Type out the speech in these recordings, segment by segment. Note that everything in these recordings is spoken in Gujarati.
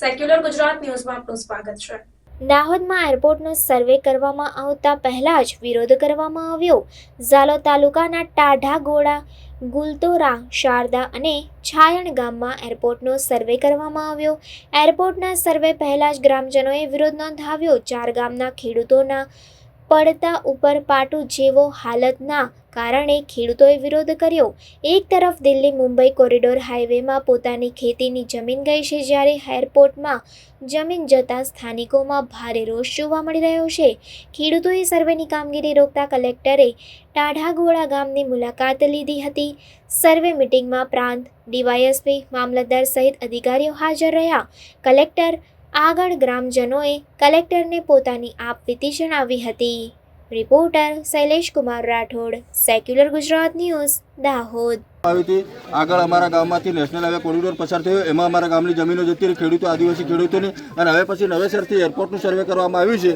સેક્યુલર ગુજરાત ન્યૂઝમાં આપનું સ્વાગત છે. દાહોદમાં એરપોર્ટનો સર્વે કરવામાં આવતા પહેલા જ વિરોધ કરવામાં આવ્યો. ઝાલો તાલુકાના ટાઢા ગોળા, ગુલતોરા, શારદા અને છાયણ ગામમાં એરપોર્ટનો સર્વે કરવામાં આવ્યો. એરપોર્ટના સર્વે પહેલા જ ગ્રામજનોએ વિરોધ નોંધાવ્યો. ચાર ગામના ખેડૂતોના પડતા ઉપર પાટું જેવો હાલતના કારણે ખેડૂતોએ વિરોધ કર્યો. એક તરફ દિલ્હી મુંબઈ કોરિડોર હાઈવેમાં પોતાની ખેતીની જમીન ગઈ છે જ્યારે એરપોર્ટમાં જમીન જતાં સ્થાનિકોમાં ભારે રોષ જોવા મળી રહ્યો છે. ખેડૂતોએ સર્વેની કામગીરી રોકતા કલેક્ટરે ટાઢાગોળા ગામની મુલાકાત લીધી હતી. સર્વે મિટિંગમાં પ્રાંત, ડીવાયએસપી, મામલતદાર સહિત અધિકારીઓ હાજર રહ્યા. કલેક્ટર આગળ ગ્રામજનોએ કલેક્ટરને પોતાની આપવીતી જણાવી હતી. Reporter Shailesh Kumar Rathod secular Gujarat news Dahod. આવી આગળ અમારા ગામમાંથી નેશનલ હાઈવે કોરિડોર પસાર થયો. એમાં અમારા ગામની જમીનો જતી ખેડૂતો, આદિવાસી ખેડૂતોની. અને હવે પછી નવેસરથી એરપોર્ટનું સર્વે કરવામાં આવ્યું છે.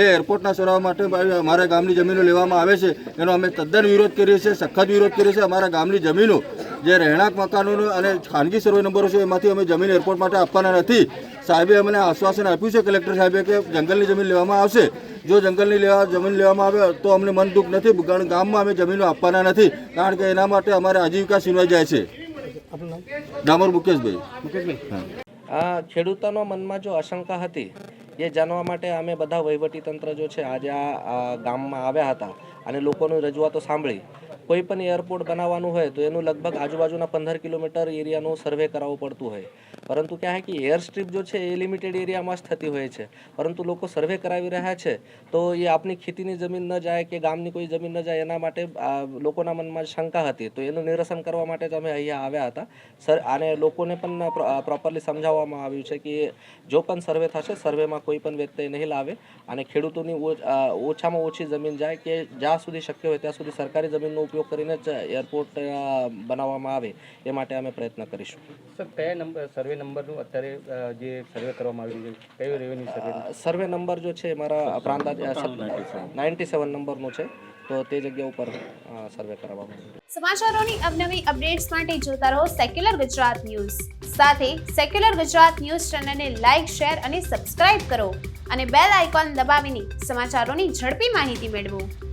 એ એરપોર્ટના સર્વે માટે અમારા ગામની જમીનો લેવામાં આવે છે. એનો અમે તદ્દન વિરોધ કરીએ છીએ, સખત વિરોધ કરીએ છીએ. અમારા ગામની જમીનો, જે રહેણાંક મકાનોનો અને ખાનગી સર્વે નંબરો છે, એમાંથી અમે જમીન એરપોર્ટ માટે આપવાના નથી. સાહેબે અમને આશ્વાસન આપ્યું છે કલેક્ટર સાહેબે કે જંગલની જમીન લેવામાં આવશે. જો જંગલની લેવા જમીન લેવામાં આવે તો અમને મન દુઃખ નથી કારણ ગામમાં અમે જમીનો આપવાના નથી કારણ કે એના માટે અમારે આજીવિકા સીનવાઈ જાય છે. ડામર મુકેશભાઈ. આ ખેડૂતોના મનમાં જો આશંકા હતી એ જાણવા માટે અમે બધા વહીવટી તંત્ર જો છે આજે આ આ ગામમાં આવ્યા હતા અને લોકોની રજૂઆતો સાંભળી. કોઈ પણ એરપોર્ટ બનાવવાનું હોય તો એનું લગભગ આજુબાજુના પંદર કિલોમીટર એરિયાનું સર્વે કરાવવું પડતું હોય. પરંતુ ક્યાં કે એર સ્ટ્રીપ જો છે એ લિમિટેડ એરિયામાં જ થતી હોય છે. પરંતુ લોકો સર્વે કરાવી રહ્યા છે તો એ આપની ખેતીની જમીન ન જાય કે ગામની કોઈ જમીન ન જાય એના માટે લોકોના મનમાં શંકા હતી. તો એનું નિરસન કરવા માટે જ અમે અહીંયા આવ્યા હતા. સર અને લોકોને પણ પ્રોપરલી સમજાવવામાં આવ્યું છે કે જો પણ સર્વે થશે, સર્વેમાં કોઈ પણ વ્યક્તિ નહીં લાવે અને ખેડૂતોની ઓછામાં ઓછી જમીન જાય કે જ્યાં સુધી શક્ય હોય ત્યાં સુધી સરકારી જમીનનો ઉપયોગ કરીને જ એરપોર્ટ બનાવવામાં આવે એ માટે અમે પ્રયત્ન કરીશું. સર કયા નંબર સર્વે નંબરનું અત્યારે જે સર્વે કરવામાં આવી રહ્યું છે કયો રેવન્યુ સર્વે સર્વે નંબર જો છે મારા પ્રાંત નાઇન્ટી સેવન નંબરનો છે તો તે જગ્યા ઉપર સર્વે કરવામાં આવ્યું સમાચારોની અવનવી અપડેટ્સ માટે જોતા રહો સેક્યુલર ગુજરાત ન્યૂઝ સાથે સેક્યુલર ગુજરાત ન્યૂઝ ચેનલને લાઇક શેર અને સબસ્ક્રાઇબ કરો અને બેલ આઇકોન દબાવીને સમાચારોની ઝડપી માહિતી મેળવો.